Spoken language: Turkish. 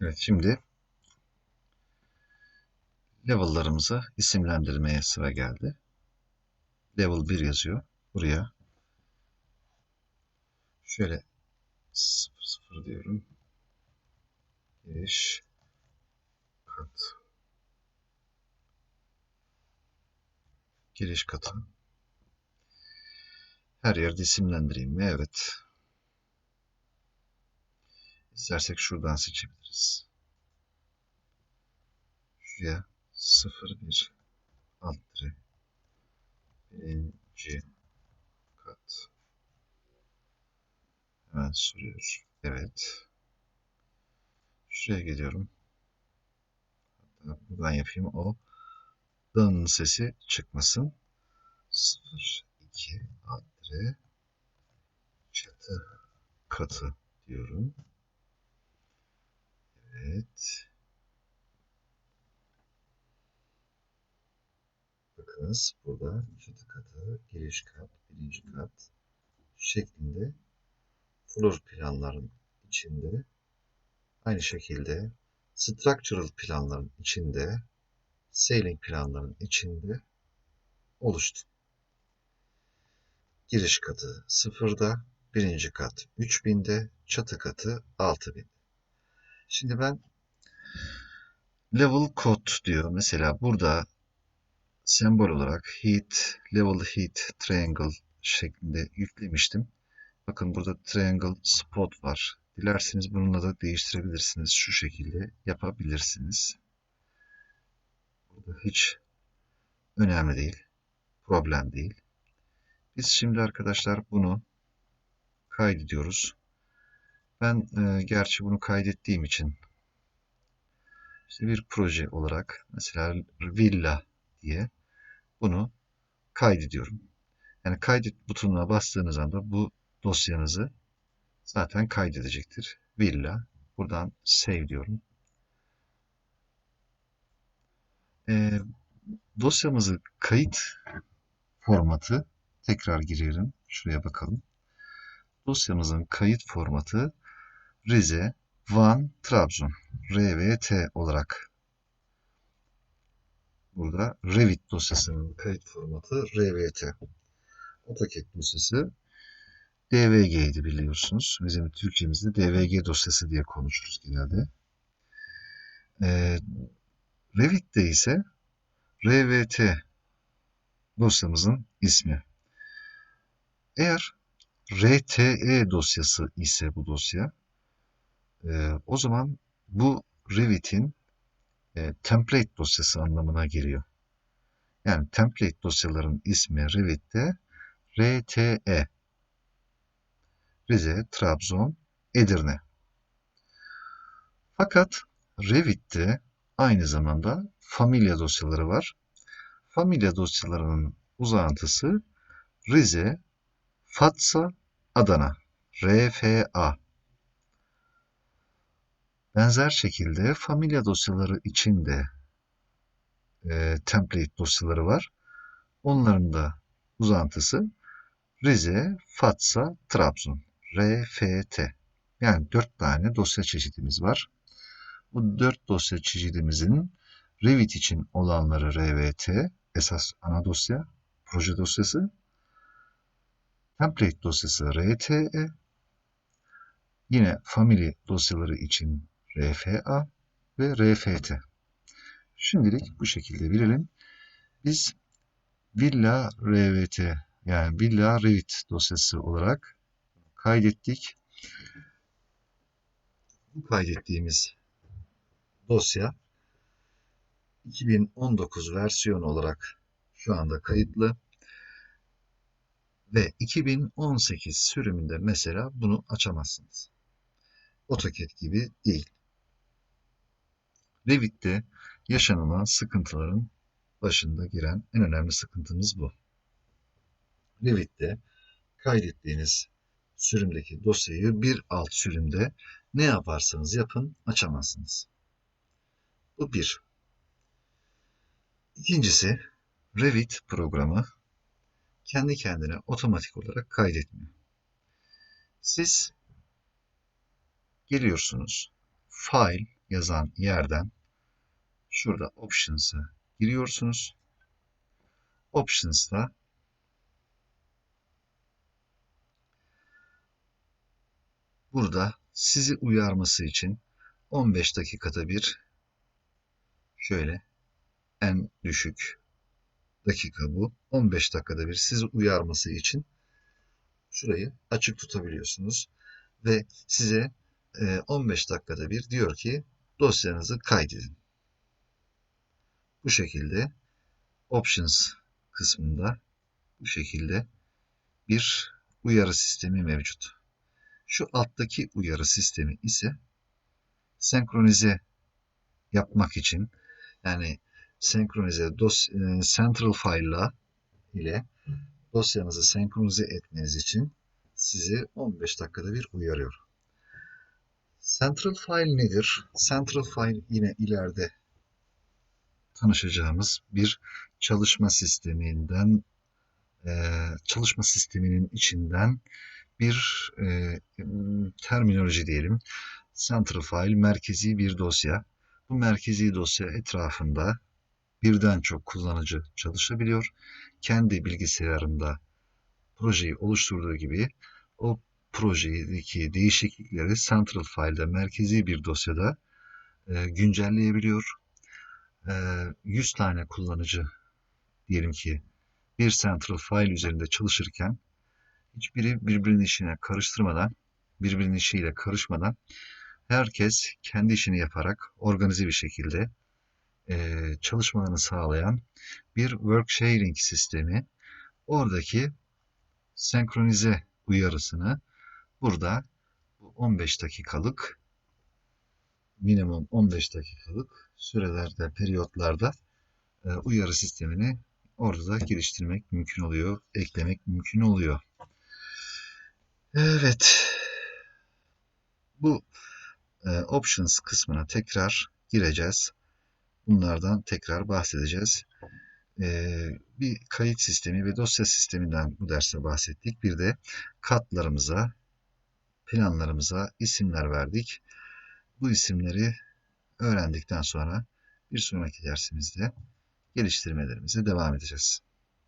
Evet şimdi level'larımızı isimlendirmeye sıra geldi. Level 1 yazıyor. Buraya şöyle 0 0 diyorum. Giriş kat. Giriş katı. Her yerde isimlendireyim mi? Evet. İstersek şuradan seçebiliriz. Şuraya 01 alt dire birinci kat. Hemen soruyor. Evet. Şuraya geliyorum. Hatta buradan yapayım. O dın sesi çıkmasın. 0 2 alt dire çatı katı diyorum. Evet. Bakınız burada çatı katı, giriş kat, birinci kat şeklinde floor planların içinde aynı şekilde structural planların içinde ceiling planların içinde oluştu. Giriş katı sıfırda, birinci kat 3000'de, çatı katı 6000. Şimdi ben level code diyor. Mesela burada sembol olarak heat, level heat, triangle şeklinde yüklemiştim. Bakın burada triangle spot var. Dilerseniz bununla da değiştirebilirsiniz. Şu şekilde yapabilirsiniz. Burada hiç önemli değil. Problem değil. Biz şimdi arkadaşlar bunu kaydediyoruz. Ben e, gerçi bunu kaydettiğim için işte bir proje olarak mesela villa diye bunu kaydediyorum. Yani kaydet butonuna bastığınız anda bu dosyanızı zaten kaydedecektir. Villa. Buradan save diyorum. E, dosyamızı kayıt formatı tekrar girelim. Şuraya bakalım. Dosyamızın kayıt formatı Rize, Van, Trabzon. RVT olarak burada Revit dosyasının kayıt formatı RVT. AutoCAD dosyası DVG'ydi biliyorsunuz. Bizim Türkçemizde DVG dosyası diye konuşuruz genelde. Ee, Revit'te ise RVT dosyamızın ismi. Eğer RTE dosyası ise bu dosya, e, o zaman bu Revit'in e, template dosyası anlamına geliyor. Yani template dosyaların ismi Revit'te RTE. Rize, Trabzon, Edirne. Fakat Revit'te aynı zamanda familya dosyaları var. Familya dosyalarının uzantısı Rize, Fatsa, Adana. RFA. Benzer şekilde familya dosyaları için de e, template dosyaları var. Onların da uzantısı Rize, Fatsa, Trabzon. RFT. Yani dört tane dosya çeşidimiz var. Bu dört dosya çeşidimizin Revit için olanları RVT, esas ana dosya, proje dosyası. Template dosyası RTE. Yine family dosyaları için RFA ve RFT. Şimdilik bu şekilde bilelim. Biz Villa RVT yani Villa Revit dosyası olarak kaydettik. Bu kaydettiğimiz dosya 2019 versiyon olarak şu anda kayıtlı ve 2018 sürümünde mesela bunu açamazsınız. AutoCAD gibi değil. Revit'te yaşanılan sıkıntıların başında giren en önemli sıkıntımız bu. Revit'te kaydettiğiniz sürümdeki dosyayı bir alt sürümde ne yaparsanız yapın açamazsınız. Bu bir. İkincisi Revit programı kendi kendine otomatik olarak kaydetmiyor. Siz geliyorsunuz File, yazan yerden şurada Options'a giriyorsunuz. Options'ta burada sizi uyarması için 15 dakikada bir şöyle en düşük dakika bu. 15 dakikada bir sizi uyarması için şurayı açık tutabiliyorsunuz. Ve size e, 15 dakikada bir diyor ki dosyanızı kaydedin. Bu şekilde Options kısmında bu şekilde bir uyarı sistemi mevcut. Şu alttaki uyarı sistemi ise senkronize yapmak için yani senkronize dos, e, central file ile dosyanızı senkronize etmeniz için sizi 15 dakikada bir uyarıyor. Central file nedir? Central file yine ileride tanışacağımız bir çalışma sisteminden e, çalışma sisteminin içinden bir e, terminoloji diyelim. Central file merkezi bir dosya. Bu merkezi dosya etrafında birden çok kullanıcı çalışabiliyor. Kendi bilgisayarında projeyi oluşturduğu gibi o projedeki değişiklikleri Central File'da merkezi bir dosyada e, güncelleyebiliyor. E, 100 tane kullanıcı diyelim ki bir Central File üzerinde çalışırken hiçbiri birbirinin işine karıştırmadan, birbirinin işiyle karışmadan herkes kendi işini yaparak organize bir şekilde e, çalışmalarını sağlayan bir work sharing sistemi. Oradaki senkronize uyarısını burada 15 dakikalık minimum 15 dakikalık sürelerde, periyotlarda e, uyarı sistemini orada da geliştirmek mümkün oluyor, eklemek mümkün oluyor. Evet. Bu e, options kısmına tekrar gireceğiz. Bunlardan tekrar bahsedeceğiz. E, bir kayıt sistemi ve dosya sisteminden bu derste bahsettik. Bir de katlarımıza, planlarımıza isimler verdik. Bu isimleri öğrendikten sonra bir sonraki dersimizde geliştirmelerimize devam edeceğiz.